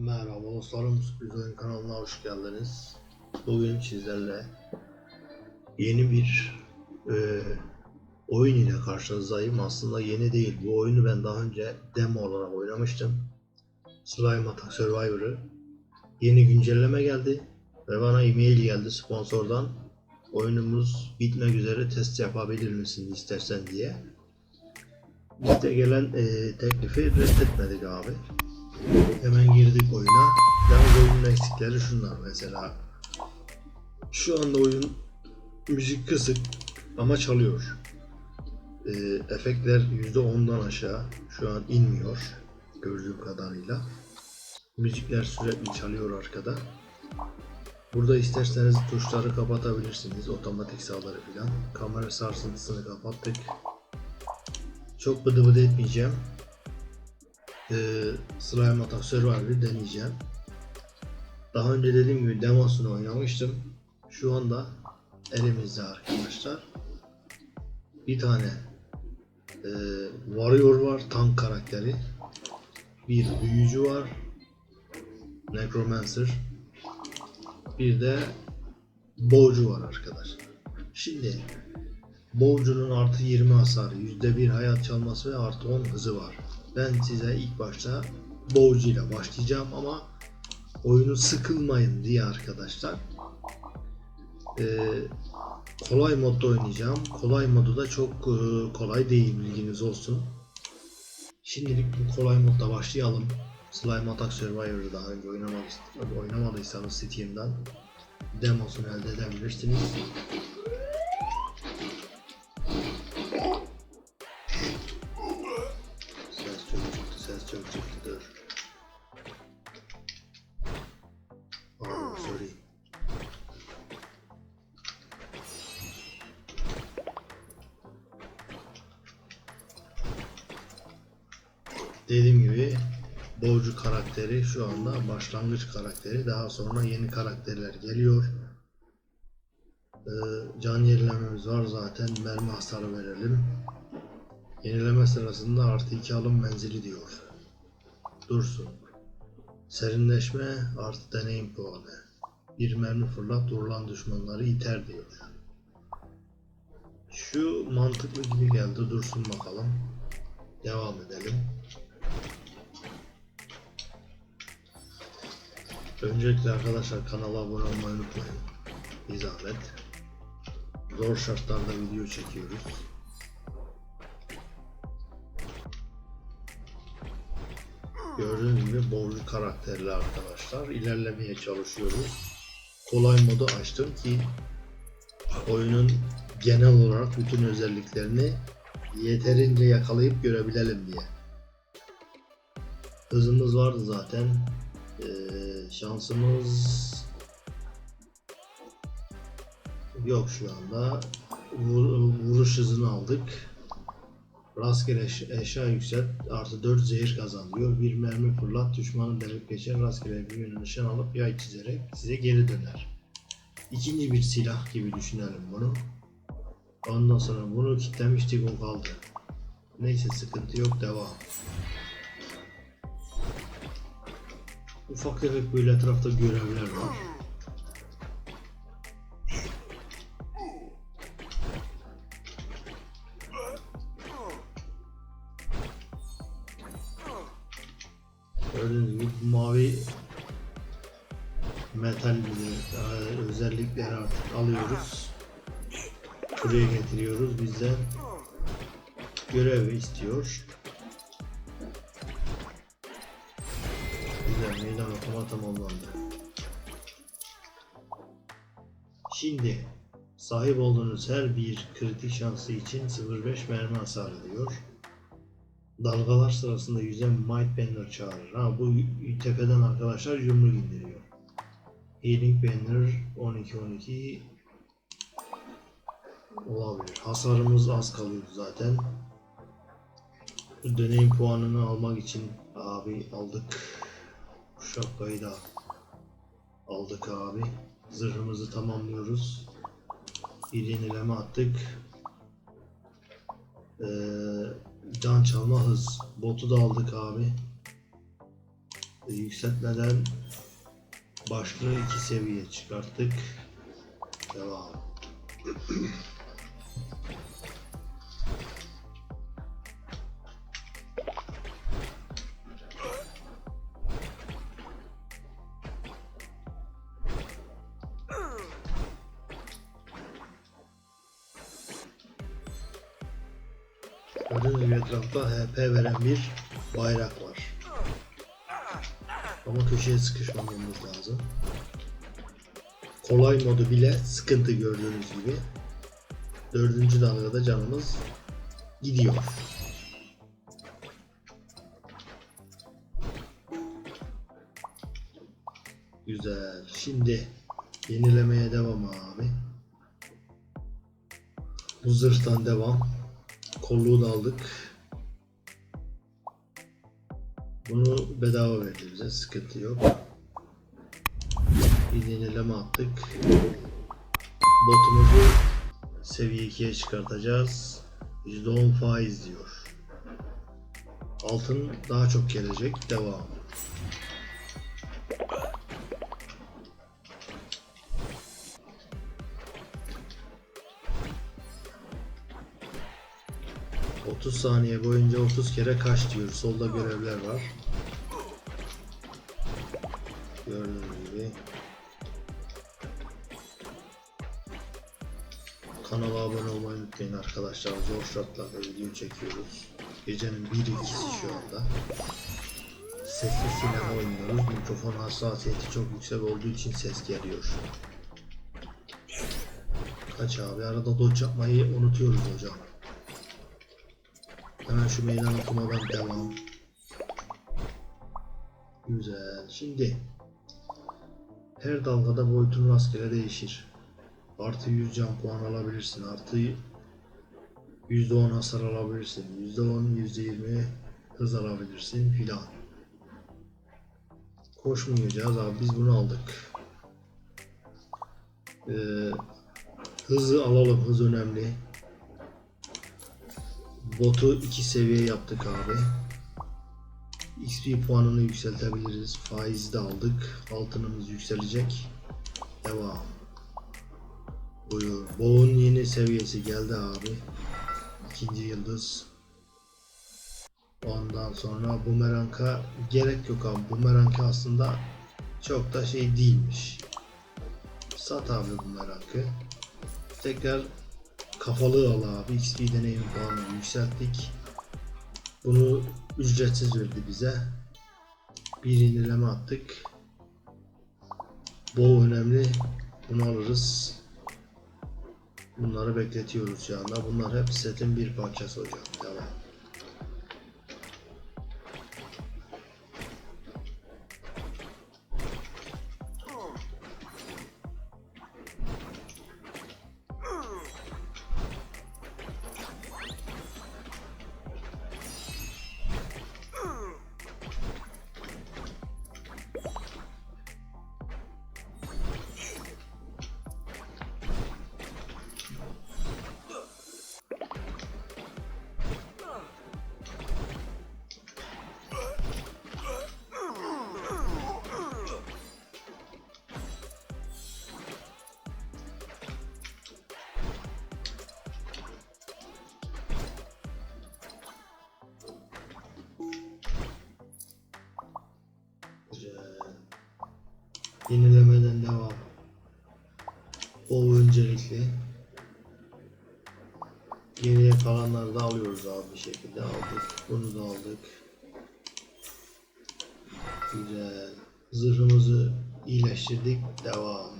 Merhaba dostlarım, Sürpriz Oyun kanalına hoş geldiniz. Bugün sizlerle yeni bir e, oyun ile karşınızdayım. Aslında yeni değil, bu oyunu ben daha önce demo olarak oynamıştım. Slime Attack Survivor'ı. Yeni güncelleme geldi ve bana e-mail geldi sponsordan. Oyunumuz bitmek üzere test yapabilir misin istersen diye. Biz de gelen e, teklifi reddetmedik abi. Hemen girdik oyuna. Yalnız oyunun eksikleri şunlar mesela. Şu anda oyun müzik kısık ama çalıyor. Ee, efektler %10'dan aşağı şu an inmiyor gördüğüm kadarıyla. Müzikler sürekli çalıyor arkada. Burada isterseniz tuşları kapatabilirsiniz. Otomatik sağları filan. Kamera sarsıntısını kapattık. Çok bıdı bıdı etmeyeceğim e, Slime Attack Survivor'ı deneyeceğim. Daha önce dediğim gibi demosunu oynamıştım. Şu anda elimizde arkadaşlar. Bir tane e, Warrior var, tank karakteri. Bir büyücü var, Necromancer. Bir de Bowcu var arkadaşlar. Şimdi Bowcu'nun artı 20 hasarı, %1 hayat çalması ve artı 10 hızı var. Ben size ilk başta Bowcu ile başlayacağım ama oyunu sıkılmayın diye arkadaşlar. Ee, kolay modda oynayacağım. Kolay modu da çok e, kolay değil bilginiz olsun. Şimdilik bu kolay modda başlayalım. Slime Attack Survivor'ı daha önce oynamadıysanız, Steam'den demosunu elde edebilirsiniz. Dur. Oh, sorry. Dediğim gibi Boğcu karakteri şu anda başlangıç karakteri. Daha sonra yeni karakterler geliyor. Ee, can yenilememiz var zaten. Mermi hasarı verelim. Yenileme sırasında artı 2 alım menzili diyor. Dursun. Serinleşme artı deneyim puanı. Bir mermi fırlat durulan düşmanları iter diyor. Şu mantıklı gibi geldi. Dursun bakalım. Devam edelim. Öncelikle arkadaşlar kanala abone olmayı unutmayın. Bir zahmet. Zor şartlarda video çekiyoruz. Gördüğünüz gibi bollu karakterli arkadaşlar. İlerlemeye çalışıyoruz. Kolay modu açtım ki oyunun genel olarak bütün özelliklerini yeterince yakalayıp görebilelim diye. Hızımız vardı zaten. Ee, şansımız yok şu anda. Vur- vuruş hızını aldık. Rastgele eş- eşya yükselt. Artı 4 zehir kazanıyor. Bir mermi fırlat. Düşmanı delip geçer. Rastgele bir yönü nişan alıp yay çizerek size geri döner. İkinci bir silah gibi düşünelim bunu. Ondan sonra bunu kitlemiştik o kaldı. Neyse sıkıntı yok devam. Ufak tefek böyle etrafta görevler var. Gördüğünüz gibi mavi metal gibi e, özellikleri artık alıyoruz. Buraya getiriyoruz. Bizden görev istiyor. Güzel meydan okuma tamamlandı. Şimdi sahip olduğunuz her bir kritik şansı için 0.5 mermi hasar diyor. Dalgalar sırasında yüzen Might Banner çağırır. Ha bu tepeden arkadaşlar yumruk indiriyor. Healing Banner 12-12 olabilir. Hasarımız az kalıyor zaten. Bu deneyim puanını almak için abi aldık. Şapkayı da aldık abi. Zırhımızı tamamlıyoruz. Bir yenileme attık. Ee, can çalma hız. Botu da aldık abi. Yükseltmeden başlığı iki seviye çıkarttık. Devam. Gördüğünüz gibi etrafta HP veren bir bayrak var. Ama köşeye sıkışmamamız lazım. Kolay modu bile sıkıntı gördüğünüz gibi. Dördüncü dalgada canımız gidiyor. Güzel. Şimdi yenilemeye devam abi. Bu zırhtan devam. Kolluğu da aldık. Bunu bedava verdi bize. Sıkıntı yok. Bir yenileme attık. Botumuzu seviye 2'ye çıkartacağız. %10 faiz diyor. Altın daha çok gelecek. Devam. ...30 saniye boyunca 30 kere kaç diyor. Solda görevler var. Gördüğünüz gibi. Kanala abone olmayı unutmayın arkadaşlar. Zor şartlarda video çekiyoruz. Gecenin 1-2'si şu anda. Sesli sinema oynuyoruz. Mikrofon hassasiyeti çok yüksek olduğu için ses geliyor. Kaç abi arada dodge yapmayı unutuyoruz hocam. Hemen şu meydan okumadan devam. Güzel. Şimdi her dalgada boyutun rastgele değişir. Artı 100 can puan alabilirsin. Artı %10 hasar alabilirsin. %10, %20 hız alabilirsin filan. Koşmayacağız abi biz bunu aldık. Ee, hızı alalım hız önemli. Botu 2 seviye yaptık abi. XP puanını yükseltebiliriz. Faizi de aldık. Altınımız yükselecek. Devam. Buyur. Boğun yeni seviyesi geldi abi. İkinci yıldız. Ondan sonra bumerang'a gerek yok abi. Bumerang aslında çok da şey değilmiş. Sat abi bumerang'ı. Tekrar kafalığı al abi. XP deneyim puanını yükselttik. Bunu ücretsiz verdi bize. Bir yenileme attık. Bow önemli. Bunu alırız. Bunları bekletiyoruz şu anda. Bunlar hep setin bir parçası hocam. Devam. Yenilemeden devam. O öncelikli. Geriye kalanları da alıyoruz abi bir şekilde aldık. Bunu da aldık. Güzel. Zırhımızı iyileştirdik. Devam.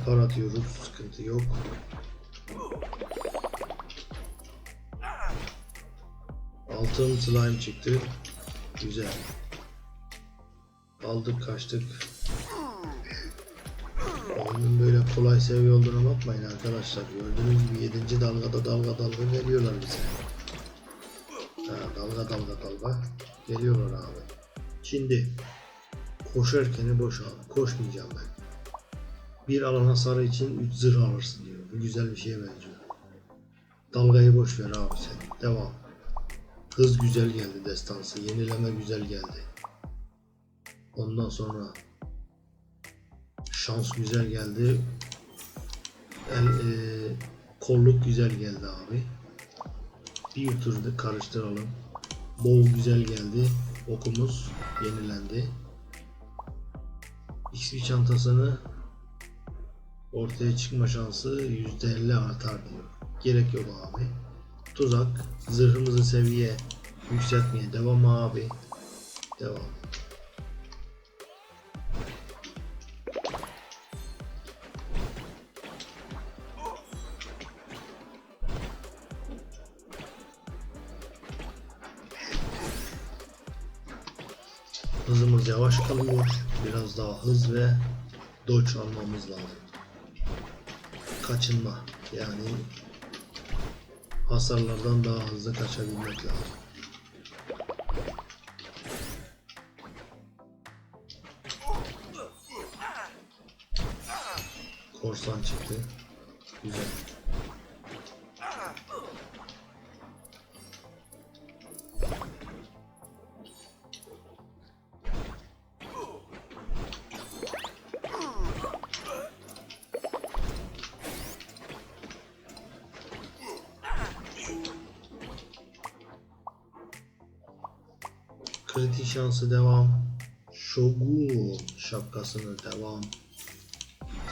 Depar atıyoruz. Sıkıntı yok. Altın slime çıktı. Güzel. Aldık kaçtık. Oyunun böyle kolay seviye olduğuna bakmayın arkadaşlar. Gördüğünüz gibi 7. dalgada dalga dalga geliyorlar bize. Ha, dalga dalga dalga geliyorlar abi. Şimdi koşarken boş. Koşmayacağım ben. Bir alan hasarı için 3 zırh alırsın diyor. Bu güzel bir şeye benziyor. Dalgayı boş ver abi sen. Devam. Hız güzel geldi destansı. Yenileme güzel geldi. Ondan sonra şans güzel geldi. El, e, kolluk güzel geldi abi. Bir turda karıştıralım. Bow güzel geldi. Okumuz yenilendi. XP çantasını ortaya çıkma şansı %50 artar diyor. Gerek yok abi. Tuzak. Zırhımızı seviye yükseltmeye devam abi. Devam. Hızımız yavaş kalıyor. Biraz daha hız ve dodge almamız lazım. Kaçınma. Yani hasarlardan daha hızlı kaçabilmek lazım. Korsan çıktı. Güzel. Kritik şansı devam. Shogun şapkasını devam.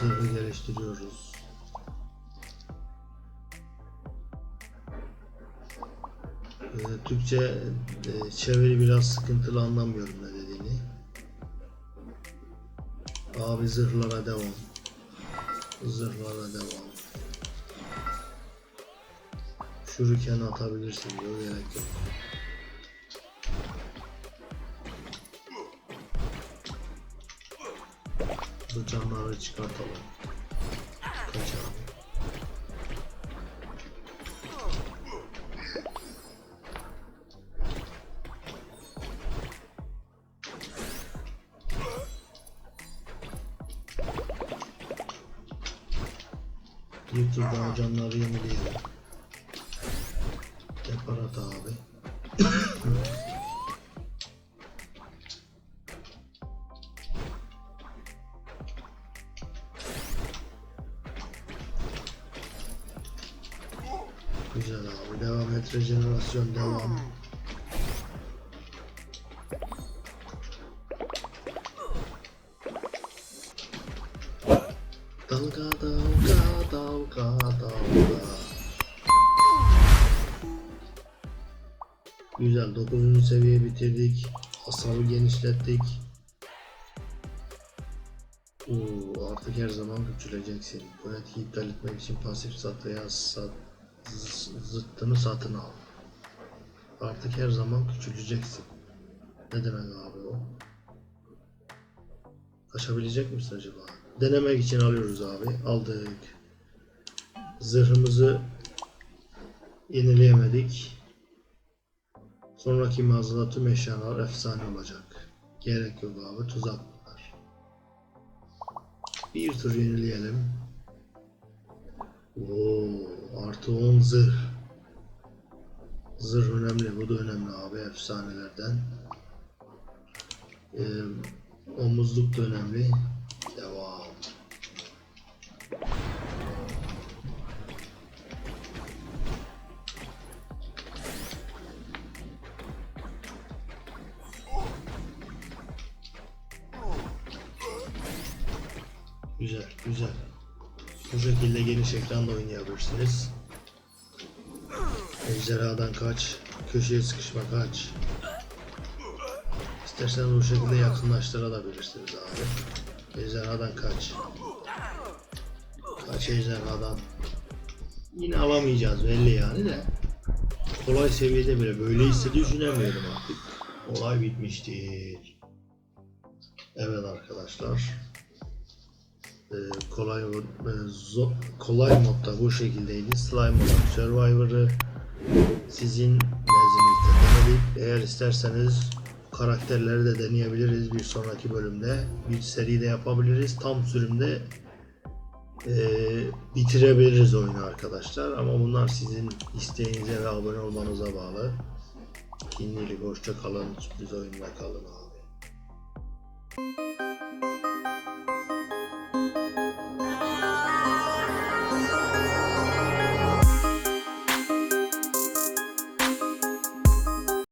Zırhı geliştiriyoruz. Ee, Türkçe e, çeviri biraz sıkıntılı anlamıyorum ne dediğini. Abi zırhlara devam. Zırhlara devam. Şuriken atabilirsin diyor gerek yok. Camları çıkartalım. Abi? Bir daha canları yenileyelim. Deparat abi. Rejenerasyon devam. Dalga dalga dalga dalga. Güzel. 9. seviye bitirdik. Hasarı genişlettik. Oo, artık her zaman küçüleceksin. Bu etki iptal etmek için pasif sat sat zıttını satın al. Artık her zaman küçüleceksin. Ne demek abi o? Kaçabilecek misin acaba? Denemek için alıyoruz abi. Aldık. Zırhımızı yenileyemedik. Sonraki mağazada tüm eşyalar efsane olacak. Gerek yok abi. Tuzak bunlar. Bir tur yenileyelim. Oo, artı 10 zırh. Zırh önemli, bu da önemli abi efsanelerden. Ee, omuzluk da önemli. Devam. Güzel, güzel. Bu şekilde geniş ekranda oynayabilirsiniz. Ejderhadan kaç, köşeye sıkışma kaç. İsterseniz bu şekilde yakınlaştırabilirsiniz abi. Ejderhadan kaç. Kaç ejderhadan. Yine alamayacağız belli yani de. Kolay seviyede bile böyleyse düşünemiyorum artık. Olay bitmiştir. Evet arkadaşlar. Ee, kolay e, kolay modda bu şekildeydi. Slime olarak Survivor'ı sizin nezdinizde denedik. Eğer isterseniz karakterleri de deneyebiliriz bir sonraki bölümde. Bir seri de yapabiliriz. Tam sürümde eee, bitirebiliriz oyunu arkadaşlar. Ama bunlar sizin isteğinize ve abone olmanıza bağlı. Şimdilik hoşça kalın. Sürpriz oyunla kalın.